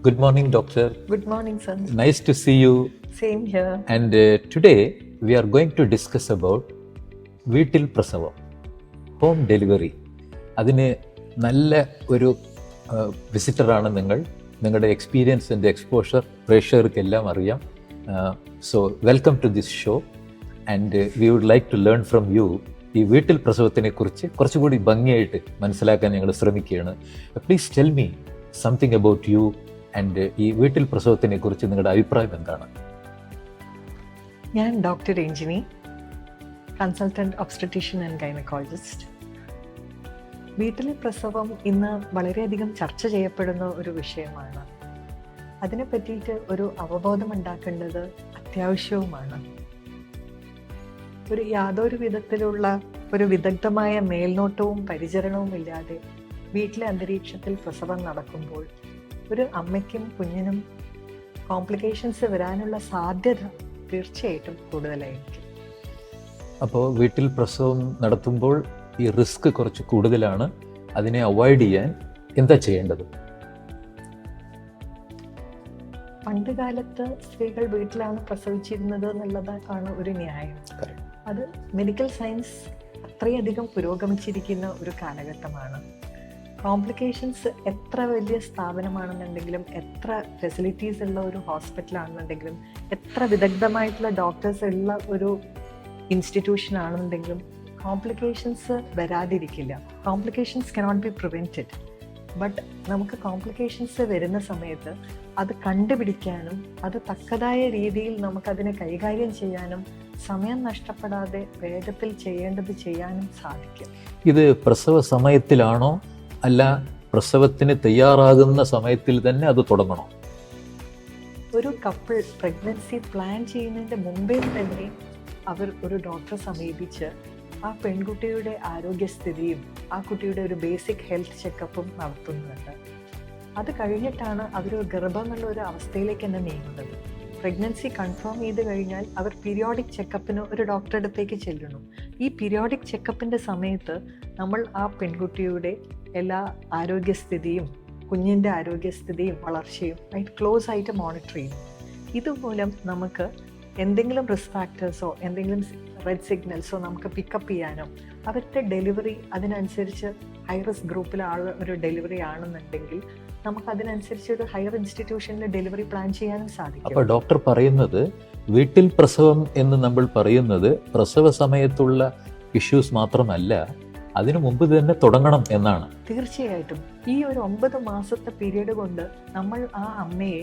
Good morning, doctor. Good morning, son. Nice to see you. Same here. And uh, today we are going to discuss about വീട്ടിൽ പ്രസവം home delivery അതിന് നല്ല ഒരു വിസിറ്ററാണ് നിങ്ങൾ നിങ്ങളുടെ എക്സ്പീരിയൻസിന്റെ exposure പ്രേക്ഷകർക്കെല്ലാം അറിയാം so welcome to this show and we would like to learn from you ഈ വീട്ടിൽ പ്രസവത്തിനെ കുറിച്ച് കുറച്ചുകൂടി ഭംഗിയായിട്ട് മനസ്സിലാക്കാൻ ഞങ്ങൾ ശ്രമിക്കുകയാണ് please tell me something about you and ഈ വീട്ടിൽ പ്രസവത്തിനെ കുറിച്ച് നിങ്ങളുടെ അഭിപ്രായം എന്താണ്? ഞാൻ doctor Ranjini consultant obstetrician and gynaecologist. വീട്ടിലെ പ്രസവം ഇന്ന് വളരെയധികം ചർച്ച ചെയ്യപ്പെടുന്ന ഒരു വിഷയമാണ്. അതിനെ പറ്റിയിട്ട് ഒരു അവബോധം ഉണ്ടാക്കേണ്ടത് അത്യാവശ്യവുമാണ്. ഒരു യാതൊരു വിധത്തിലുള്ള ഒരു വിദഗ്ധമായ മേൽനോട്ടവും പരിചരണവും ഇല്ലാതെ വീട്ടിലെ അന്തരീക്ഷത്തിൽ പ്രസവം നടക്കുമ്പോൾ ഒരു അമ്മയ്ക്കും കുഞ്ഞിനും കോംപ്ലിക്കേഷൻസ് വരാനുള്ള സാധ്യത തീർച്ചയായിട്ടും കൂടുതലായിരിക്കും. അപ്പോൾ വീട്ടിൽ പ്രസവം നടത്തുമ്പോൾ ഈ റിസ്ക് കുറച്ച് കൂടുതലാണ്. അതിനെ അവോയ്ഡ് ചെയ്യാൻ എന്താ ചെയ്യേണ്ടത്? പണ്ട് കാലത്ത് സ്ത്രീകൾ വീട്ടിലാണ് പ്രസവിച്ചിരുന്നത് എന്നുള്ളതാണ് ഒരു ന്യായം. അത് മെഡിക്കൽ സയൻസ് അത്രയധികം പുരോഗമിച്ചിരിക്കുന്ന ഒരു കാലഘട്ടമാണ്. കോംപ്ലിക്കേഷൻസ് എത്ര വലിയ സ്ഥാപനമാണെന്നുണ്ടെങ്കിലും എത്ര ഫെസിലിറ്റീസ് ഉള്ള ഒരു ഹോസ്പിറ്റലാണെന്നുണ്ടെങ്കിലും എത്ര വിദഗ്ധമായിട്ടുള്ള ഡോക്ടേഴ്സ് ഉള്ള ഒരു ഇൻസ്റ്റിറ്റ്യൂഷൻ ആണെന്നുണ്ടെങ്കിലും complications വരാതിരിക്കില്ല. Complications cannot be prevented but നമുക്ക് കോംപ്ലിക്കേഷൻസ് വരുന്ന സമയത്ത് അത് കണ്ടുപിടിക്കാനും അത് തക്കതായ രീതിയിൽ നമുക്കതിനെ കൈകാര്യം ചെയ്യാനും സമയം നഷ്ടപ്പെടാതെ വേഗത്തിൽ ചെയ്യേണ്ടത് ചെയ്യാനും സാധിക്കും. ഇത് പ്രസവ സമയത്തിലാണോ അല്ല പ്രസവത്തിന് തയ്യാറാകുന്ന സമയത്തിൽ തന്നെ അത് തുടങ്ങണോ. ഒരു കപ്പിൾ പ്രഗ്നൻസി പ്ലാൻ ചെയ്യുന്നതിന്റെ മുമ്പേ തന്നെ അവർ ഒരു ഡോക്ടറെ സമീപിച്ച് ആ പെൺകുട്ടിയുടെ ആരോഗ്യസ്ഥിതിയും ആ കുട്ടിയുടെ ഒരു ബേസിക് ഹെൽത്ത് ചെക്കപ്പും നടത്തുന്നുണ്ട്. അത് കഴിഞ്ഞിട്ടാണ് അവർ ഗർഭമുള്ള ഒരു അവസ്ഥയിലേക്ക് തന്നെ നീങ്ങുന്നത്. പ്രഗ്നൻസി കൺഫേം ചെയ്ത് കഴിഞ്ഞാൽ അവർ പീരിയോഡിക് ചെക്കപ്പിന് ഒരു ഡോക്ടറുടെ അടുത്തേക്ക് ചെല്ലുന്നു ഈ പീരിയോഡിക് ചെക്കപ്പിന്റെ സമയത്ത് നമ്മൾ ആ പെൺകുട്ടിയുടെ എല്ലാ ആരോഗ്യസ്ഥിതിയും കുഞ്ഞിന്റെ ആരോഗ്യസ്ഥിതിയും വളർച്ചയും ആയിട്ട് ക്ലോസ് ആയിട്ട് മോണിറ്റർ ചെയ്യും ഇതുമൂലം നമുക്ക് എന്തെങ്കിലും റിസ്ക് ഫാക്ടേഴ്സോ എന്തെങ്കിലും റെഡ് സിഗ്നൽസോ നമുക്ക് പിക്കപ്പ് ചെയ്യാനോ അവരുടെ ഡെലിവറി അതിനനുസരിച്ച് ഹൈ റിസ്ക് ഗ്രൂപ്പിലെ ആൾ ഒരു ഡെലിവറി ആണെന്നുണ്ടെങ്കിൽ നമുക്ക് അതിനനുസരിച്ച് ഒരു ഹയർ ഇൻസ്റ്റിറ്റ്യൂഷനിൽ ഡെലിവറി പ്ലാൻ ചെയ്യാനും അപ്പോൾ സാധിക്കും ഡോക്ടർ പറയുന്നത് വീട്ടിൽ പ്രസവം എന്ന് നമ്മൾ പറയുന്നത് പ്രസവ സമയത്തുള്ള ഇഷ്യൂസ് മാത്രമല്ല അതിനു മുമ്പ് തന്നെ തുടങ്ങണം എന്നാണ്. തീർച്ചയായിട്ടും. ഈ ഒരു ഒമ്പത് മാസത്തെ പീരീഡ് കൊണ്ട് നമ്മൾ ആ അമ്മയെ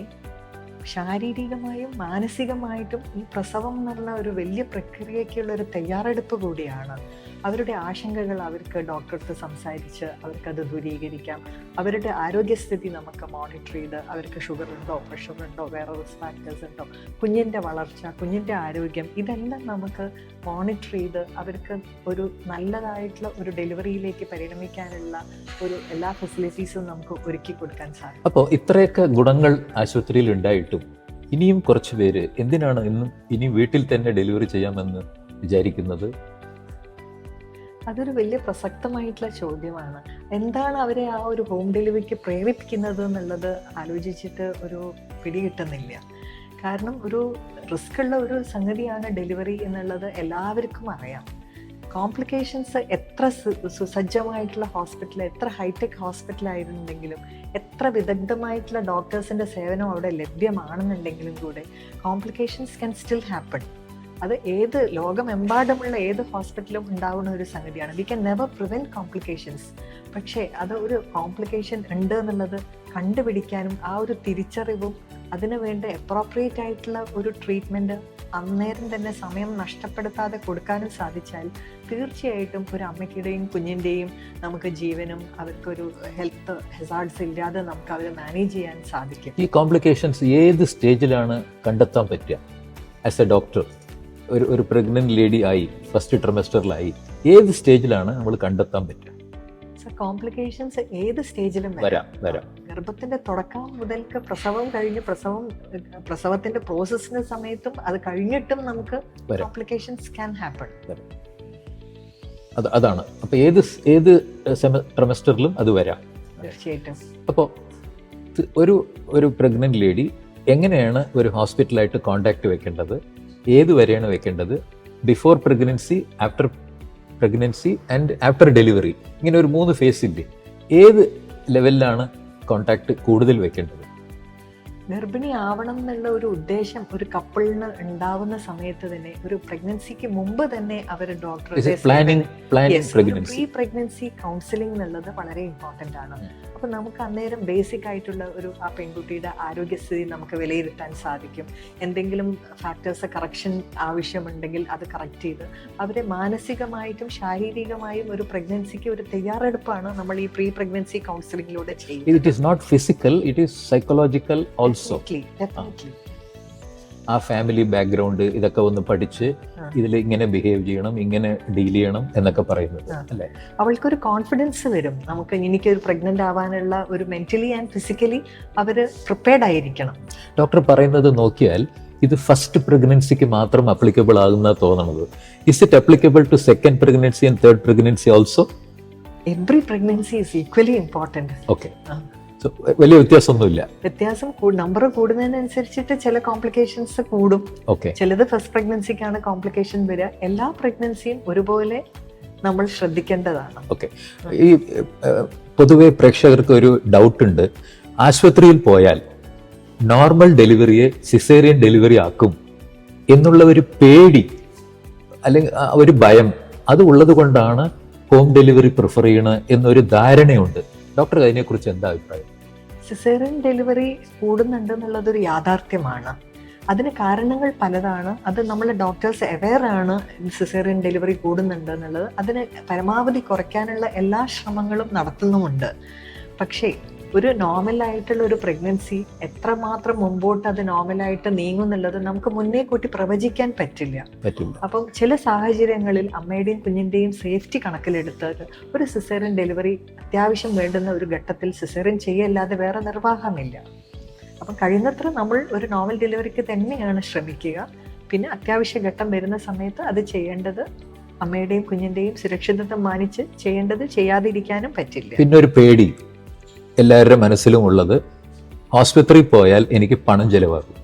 ശാരീരികമായും മാനസികമായിട്ടും ഈ പ്രസവം എന്നുള്ള ഒരു വലിയ പ്രക്രിയക്കുള്ള ഒരു തയ്യാറെടുപ്പ് കൂടിയാണ്. അവരുടെ ആശങ്കകൾ അവർക്ക് ഡോക്ടർക്ക് സംസാരിച്ച് അവർക്കത് ദൂരീകരിക്കാം. അവരുടെ ആരോഗ്യസ്ഥിതി നമുക്ക് മോണിറ്റർ ചെയ്ത് അവർക്ക് ഷുഗർ ഉണ്ടോ പ്രഷർ ഉണ്ടോ വേറെ റിസ്ക് ഫാക്ടേഴ്സ് ഉണ്ടോ കുഞ്ഞിന്റെ വളർച്ച കുഞ്ഞിന്റെ ആരോഗ്യം ഇതെല്ലാം നമുക്ക് മോണിറ്റർ ചെയ്ത് അവർക്ക് ഒരു നല്ലതായിട്ടുള്ള ഒരു ഡെലിവറിയിലേക്ക് പരിണമിക്കാനുള്ള ഒരു എല്ലാ ഫെസിലിറ്റീസും നമുക്ക് ഒരുക്കി കൊടുക്കാൻ സാധിക്കും. അപ്പോൾ ഇത്രയൊക്കെ ഗുണങ്ങൾ ആശുപത്രിയിൽ ഉണ്ടായിട്ടും ഇനിയും കുറച്ച് പേര് എന്തിനാണ് ഇന്നും ഇനി വീട്ടിൽ തന്നെ ഡെലിവറി ചെയ്യാമെന്ന് വിചാരിക്കുന്നത്? അതൊരു വലിയ പ്രസക്തമായിട്ടുള്ള ചോദ്യമാണ്. എന്താണ് അവരെ ആ ഒരു ഹോം ഡെലിവറിക്ക് പ്രേരിപ്പിക്കുന്നത് എന്നുള്ളത് ആലോചിച്ചിട്ട് ഒരു പിടി കിട്ടുന്നില്ല കാരണം ഒരു റിസ്ക് ഉള്ള ഒരു സംഗതിയാണ് ഡെലിവറി എന്നുള്ളത് എല്ലാവർക്കും അറിയാം. കോംപ്ലിക്കേഷൻസ് എത്ര സുസജ്ജമായിട്ടുള്ള ഹോസ്പിറ്റൽ എത്ര ഹൈടെക് ഹോസ്പിറ്റൽ ആയിരുന്നെങ്കിലും എത്ര വിദഗ്ധമായിട്ടുള്ള ഡോക്ടേഴ്സിന്റെ സേവനം അവിടെ ലഭ്യമാണെന്നുണ്ടെങ്കിലും കൂടെ കോംപ്ലിക്കേഷൻസ് ക്യാൻ സ്റ്റിൽ ഹാപ്പൺ അത് ഏത് ലോകമെമ്പാടുമുള്ള ഏത് ഹോസ്പിറ്റലും ഉണ്ടാവുന്ന ഒരു സംഗതിയാണ്. We can never prevent complications പക്ഷേ അത് ഒരു കോംപ്ലിക്കേഷൻ ഉണ്ട് എന്നുള്ളത് കണ്ടുപിടിക്കാനും ആ ഒരു തിരിച്ചറിവും അതിനു വേണ്ട അപ്രോപ്രിയേറ്റ് ആയിട്ടുള്ള ഒരു ട്രീറ്റ്മെന്റ് അന്നേരം തന്നെ സമയം നഷ്ടപ്പെടുത്താതെ കൊടുക്കാനും സാധിച്ചാൽ തീർച്ചയായിട്ടും ഒരു അമ്മയ്ക്കിടെയും കുഞ്ഞിന്റെയും നമുക്ക് ജീവനും അവർക്കൊരു ഹെൽത്ത് ഹെസാർഡ്സ് ഇല്ലാതെ നമുക്ക് അവരെ മാനേജ് ചെയ്യാൻ സാധിക്കും. ഈ കോംപ്ലിക്കേഷൻസ് ഏത് സ്റ്റേജിലാണ് കണ്ടെത്താൻ പറ്റുക? ആസ് എ ഡോക്ടർ ഒരു ഒരു പ്രഗ്നന്റ് ലേഡി ആയി ഫസ്റ്റ് ട്രിമസ്റ്ററിലായി ഏത് സ്റ്റേജിലാണ് നമ്മൾ കണ്ടെത്താൻ പറ്റുക? കോംപ്ലിക്കേഷൻസ് ഏത് സ്റ്റേജിലും വരാം. വരാം ഗർഭത്തിന്റെ തുടക്കം മുതൽക്ക് പ്രസവം കഴിഞ്ഞ് പ്രസവം പ്രസവത്തിന്റെ പ്രോസസ്സിന്റെ സമയത്തും അത് കഴിഞ്ഞിട്ടും നമുക്ക് കോംപ്ലിക്കേഷൻസ് ക്യാൻ ഹാപ്പൺ അത് അതാണ്. അപ്പോൾ ഏത് ഏത് ട്രിമസ്റ്ററിലും അത് വരാം. തീർച്ചയായിട്ടും. അപ്പോൾ ഒരു ഒരു പ്രഗ്നന്റ് ലേഡി എങ്ങനെയാണ് ഒരു ഹോസ്പിറ്റലായിട്ട് കോണ്ടാക്ട് വെക്കേണ്ടത്? ഏത് വരെയാണ് വെക്കേണ്ടത്? Before pregnancy after pregnancy and after delivery ഇങ്ങനെ ഒരു മൂന്ന് ഫേസ് ഇല്ലേ? ഏത് ലെവലിലാണ് കോണ്ടാക്ട് കൂടുതൽ വെക്കേണ്ടത്? ഗർഭിണി ആവണം എന്നുള്ള ഒരു ഉദ്ദേശം ഒരു കപ്പിളിന് ഉണ്ടാവുന്ന സമയത്ത് തന്നെ ഒരു പ്രഗ്നൻസിക്ക് മുമ്പ് തന്നെ അവർ ഡോക്ടർ പ്രീ പ്രഗ്നൻസി കൗൺസിലിംഗ് എന്നുള്ളത് വളരെ ഇമ്പോർട്ടന്റ് ആണ്. അപ്പൊ നമുക്ക് അന്നേരം ബേസിക് ആയിട്ടുള്ള ഒരു ആ പെൺകുട്ടിയുടെ ആരോഗ്യസ്ഥിതി നമുക്ക് വിലയിരുത്താൻ സാധിക്കും. എന്തെങ്കിലും ഫാക്ടേഴ്സ് കറക്ഷൻ ആവശ്യമുണ്ടെങ്കിൽ അത് കറക്റ്റ് ചെയ്ത് അവരെ മാനസികമായിട്ടും ശാരീരികമായും ഒരു പ്രഗ്നൻസിക്ക് ഒരു തയ്യാറെടുപ്പാണ് നമ്മൾ ഈ പ്രീ പ്രഗ്നൻസി കൗൺസിലിംഗിലൂടെ ചെയ്യുന്നത്. It is not physical it is psychological also Definitely. ആ ഫാമിലി ബാക്ക്ഗ്രൗണ്ട് ഇതൊക്കെ ഒന്ന് പഠിച്ച്. ഇതിൽ ഇങ്ങനെ ബിഹേവ് ചെയ്യണം ഇങ്ങനെ ഡീൽ ചെയ്യണം എന്നൊക്കെ പറയുന്നത് അല്ലേ? അവൾക്കൊരു കോൺഫിഡൻസ് വരും. നമുക്ക് എനിക്കൊരു പ്രഗ്നന്റ് ആവാനുള്ള ഒരു മെന്റലി ആൻഡ് ഫിസിക്കലി അവർ പ്രിപ്പയർഡ് ആയിരിക്കണം. ഡോക്ടർ പറയുന്നത് നോക്കിയാൽ ഇത് ഫസ്റ്റ് പ്രഗ്നൻസിക്ക് മാത്രം അപ്ലിക്കബിൾ ആകുന്ന തോന്നണത്. Is it applicable to second pregnancy and third pregnancy also every pregnancy is equally important okay വലിയ വ്യത്യാസമൊന്നുമില്ല. വ്യത്യാസം നമ്പർ കൂടുന്നതിനനുസരിച്ചിട്ട് ചില കോംപ്ലിക്കേഷൻസ് കൂടും. ഓക്കെ ചിലത് ഫസ്റ്റ് പ്രഗ്നൻസിക്കാണ് കോംപ്ലിക്കേഷൻ വരിക. എല്ലാ പ്രഗ്നൻസിയും ഒരുപോലെ നമ്മൾ ശ്രദ്ധിക്കേണ്ടതാണ്. ഓക്കെ ഈ പൊതുവെ പ്രേക്ഷകർക്ക് ഒരു ഡൗട്ട് ഉണ്ട്. ആശുപത്രിയിൽ പോയാൽ നോർമൽ ഡെലിവറിയെ സിസേറിയൻ ഡെലിവറി ആക്കും എന്നുള്ള ഒരു പേടി അല്ലെങ്കിൽ ഒരു ഭയം അത് ഉള്ളത് കൊണ്ടാണ് ഹോം ഡെലിവറി പ്രിഫർ ചെയ്യണത് എന്നൊരു ധാരണയുണ്ട്. ഡോക്ടർ അതിനെക്കുറിച്ച് എന്താ അഭിപ്രായം? സിസേറിയൻ ഡെലിവറി കൂടുന്നുണ്ട് എന്നുള്ളതൊരു യാഥാർത്ഥ്യമാണ്. അതിന് കാരണങ്ങൾ പലതാണ്. അത് നമ്മൾ ഡോക്ടേഴ്സ് അവെയർ ആണ് സിസേറിയൻ ഡെലിവറി കൂടുന്നുണ്ട് എന്നുള്ളത് അതിന് പരമാവധി കുറയ്ക്കാനുള്ള എല്ലാ ശ്രമങ്ങളും നടത്തുന്നുമുണ്ട്. പക്ഷേ ഒരു നോർമൽ ആയിട്ടുള്ള ഒരു പ്രഗ്നൻസി എത്രമാത്രം മുമ്പോട്ട് അത് നോർമലായിട്ട് നീങ്ങുന്നുള്ളത് നമുക്ക് മുന്നേ കൂട്ടി പ്രവചിക്കാൻ പറ്റില്ല. അപ്പം ചില സാഹചര്യങ്ങളിൽ അമ്മയുടെയും കുഞ്ഞിന്റെയും സേഫ്റ്റി കണക്കിലെടുത്ത് ഒരു സിസേറിയൻ ഡെലിവറി അത്യാവശ്യം വേണ്ടുന്ന ഒരു ഘട്ടത്തിൽ സിസേറിയൻ ചെയ്യല്ലാതെ വേറെ നിർവാഹമില്ല. അപ്പം കഴിയുന്നത്ര നമ്മൾ ഒരു നോവൽ ഡെലിവറിക്ക് തന്നെയാണ് ശ്രമിക്കുക. പിന്നെ അത്യാവശ്യ ഘട്ടം വരുന്ന സമയത്ത് അത് ചെയ്യേണ്ടത് അമ്മയുടെയും കുഞ്ഞിന്റെയും സുരക്ഷിതത്വം മാനിച്ച് ചെയ്യേണ്ടത് ചെയ്യാതിരിക്കാനും പറ്റില്ല. പിന്നെ ഒരു പേടി. എല്ലാവരുടെ മനസ്സിലും ഉള്ളത് ആശുപത്രിയിൽ പോയാൽ എനിക്ക് പണം ചെലവാകും.